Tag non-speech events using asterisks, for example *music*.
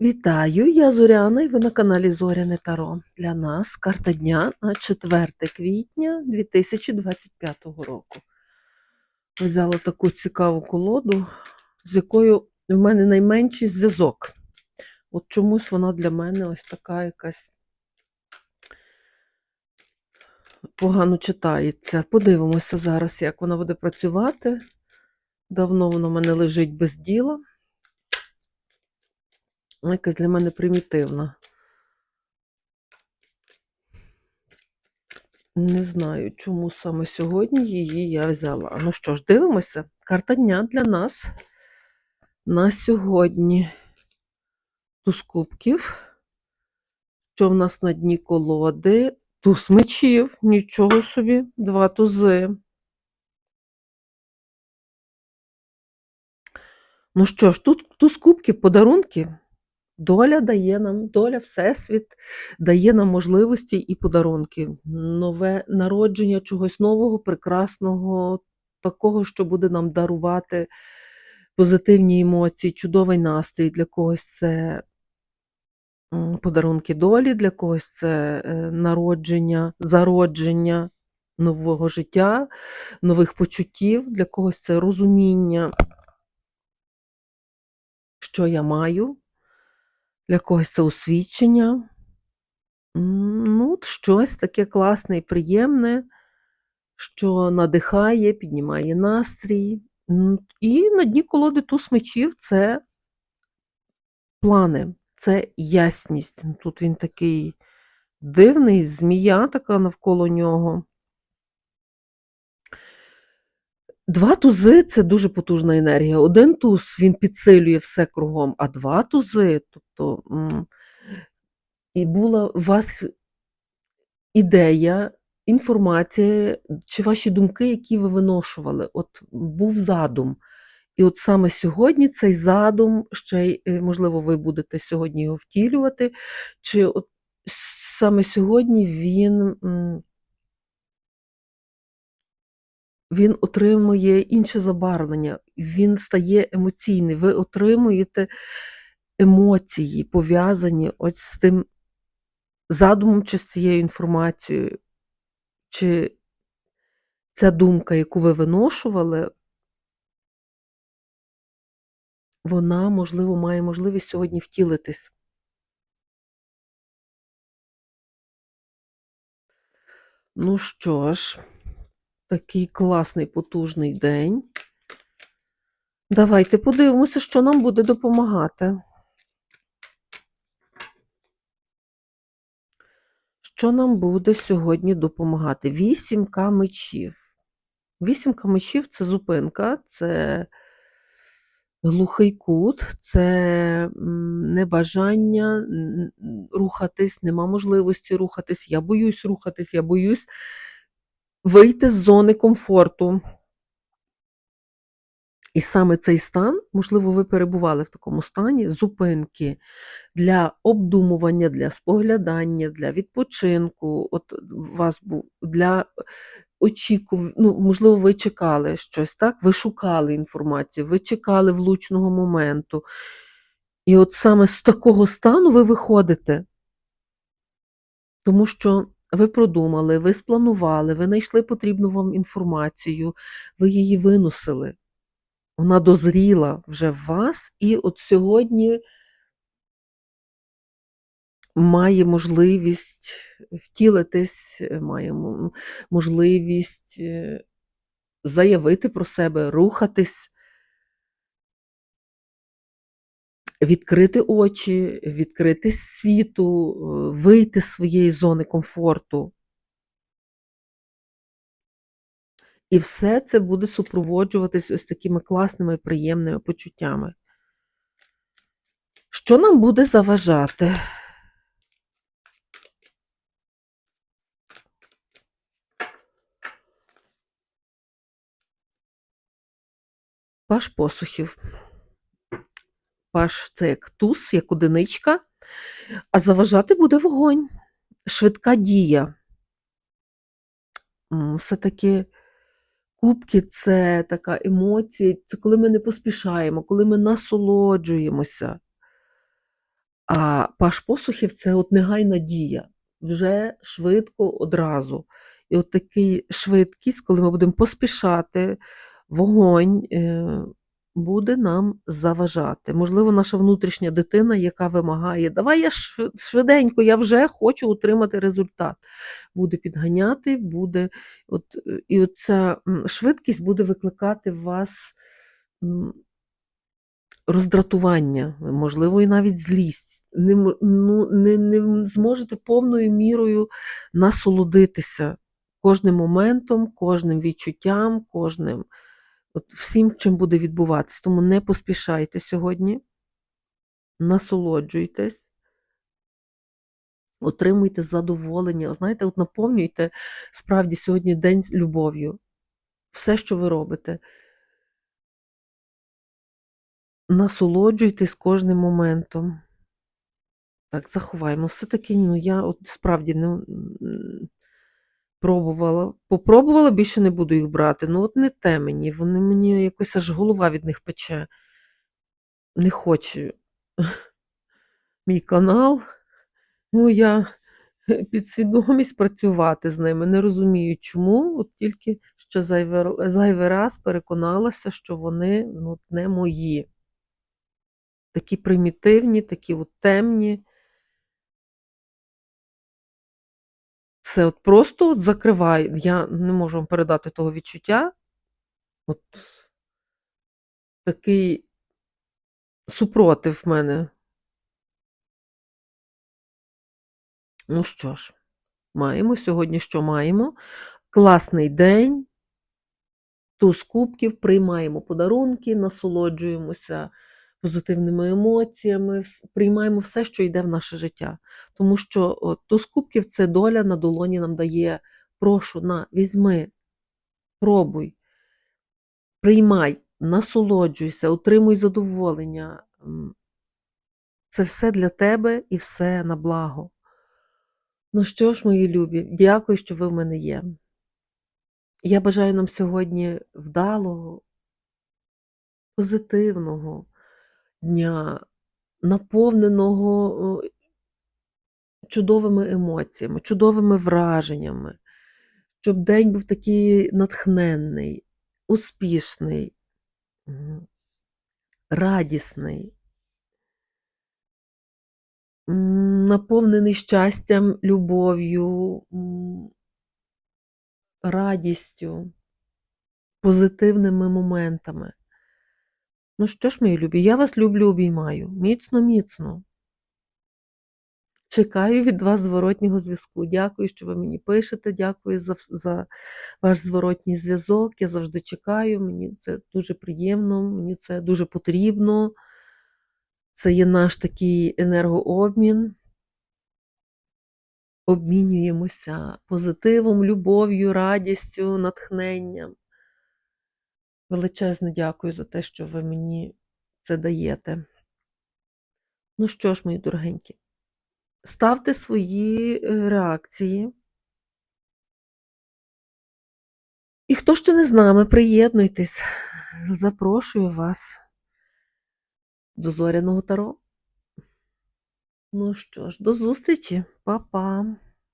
Вітаю, я Зоряна і ви на каналі Зоряне Таро. Для нас карта дня на 4 квітня 2025 року. Взяла таку цікаву колоду, з якою в мене найменший зв'язок. От чомусь вона для мене ось така якась погано читається. Подивимося зараз, як вона буде працювати. Давно вона в мене лежить без діла. Вона якась для мене примітивна. Не знаю, чому саме сьогодні її я взяла. Ну що ж, дивимося. Карта дня для нас на сьогодні. Туз кубків. Що в нас на дні колоди? Туз мечів, нічого собі, два тузи. Ну що ж, тут туз кубків, подарунки. Доля дає нам, доля, Всесвіт дає нам можливості і подарунки. Нове народження чогось нового, прекрасного, такого, що буде нам дарувати позитивні емоції, чудовий настрій. Для когось це подарунки долі, для когось це е, народження, зародження нового життя, нових почуттів, для когось це розуміння, що я маю. Для когось це освідчення. Ну, щось таке класне і приємне, що надихає, піднімає настрій. І на дні колоди туз мечів це плани, це ясність. Тут він такий дивний, змія така навколо нього. Два тузи це дуже потужна енергія. Один туз він підсилює все кругом, а два тузи, тобто і була у вас ідея, інформація чи ваші думки, які ви виношували. От був задум. І от саме сьогодні цей задум, ще й, е, можливо, ви будете сьогодні його втілювати, чи от саме сьогодні він. Він отримує інше забарвлення, він стає емоційний. Ви отримуєте емоції, пов'язані ось з тим задумом чи з цією інформацією, чи ця думка, яку ви виношували, вона, можливо, має можливість сьогодні втілитись. Ну що ж, такий класний потужний день. Давайте подивимося, що нам буде допомагати. Що нам буде сьогодні допомагати? Вісімка мечів. Вісімка мечів це зупинка, це глухий кут, це небажання рухатись, нема можливості рухатись. Я боюсь рухатись, я боюсь вийти з зони комфорту. І саме цей стан, можливо, ви перебували в такому стані зупинки для обдумування, для споглядання, для відпочинку. От вас був для очікувань, ну, можливо, ви чекали щось, так? Ви шукали інформацію, ви чекали влучного моменту. І от саме з такого стану ви виходите, тому що ви продумали, ви спланували, ви знайшли потрібну вам інформацію, ви її виносили. Вона дозріла вже в вас, і от сьогодні має можливість втілитись, має можливість е, заявити про себе, рухатись, відкрити очі, відкрити світу, е, вийти з своєї зони комфорту. І все це буде супроводжуватись ось такими класними, приємними почуттями. Що нам буде заважати? Паш посухів. Паш це як туз, як одиничка, а заважати буде вогонь, швидка дія. Все-таки кубки це така емоція, це коли ми не поспішаємо, коли ми насолоджуємося. А паш посухів це от негайна дія, вже швидко одразу. І от такий швидкість, коли ми будемо поспішати, вогонь е, буде нам заважати. Можливо, наша внутрішня дитина, яка вимагає, давай я швиденько, я вже хочу отримати результат. Буде підганяти, буде, от, е, і оця швидкість буде викликати в вас роздратування, можливо, і навіть злість. Не, ну, не, не зможете повною мірою насолодитися кожним моментом, кожним відчуттям, кожним от всім, чим буде відбуватись. Тому не поспішайте сьогодні, насолоджуйтесь, отримуйте задоволення. Знаєте, от наповнюйте справді сьогодні день любов'ю. Все, що ви робите. Насолоджуйтесь кожним моментом. Так, заховаємо. Все-таки ну, я от справді не пробувала. Попробувала, більше не буду їх брати. Ну, от не те мені. Вони мені якось аж голова від них пече. Не хочу. *laughs* Мій канал, моя *laughs* підсвідомість працювати з ними. Не розумію, чому. От тільки що зайвий, зайвий раз переконалася, що вони ну, не мої. Такі примітивні, такі от темні. Це от просто от закриває. Я не можу вам передати того відчуття. От такий супротив мене. Ну що ж, маємо сьогодні, що маємо. Класний день. Туз кубків, приймаємо подарунки, насолоджуємося позитивними емоціями, приймаємо все, що йде в наше життя. Тому що туз кубків це доля на долоні нам дає. Прошу, на, візьми, пробуй, приймай, насолоджуйся, отримуй задоволення. Це все для тебе і все на благо. Ну що ж, мої любі, дякую, що ви в мене є. Я бажаю нам сьогодні вдалого, позитивного дня, наповненого чудовими емоціями, чудовими враженнями, щоб день був такий натхненний, успішний, радісний, наповнений щастям, любов'ю, радістю, позитивними моментами. Ну що ж, мої любі, я вас люблю, обіймаю. Міцно, міцно. Чекаю від вас зворотнього зв'язку. Дякую, що ви мені пишете. Дякую за, за ваш зворотній зв'язок. Я завжди чекаю. Мені це дуже приємно, мені це дуже потрібно. Це є наш такий енергообмін. Обмінюємося позитивом, любов'ю, радістю, натхненням. Величезне дякую за те, що ви мені це даєте. Ну що ж, мої дорогенькі, ставте свої е, реакції. І хто ще не з нами, приєднуйтесь. Запрошую вас до зоряного таро. Ну що ж, до зустрічі, Па-па.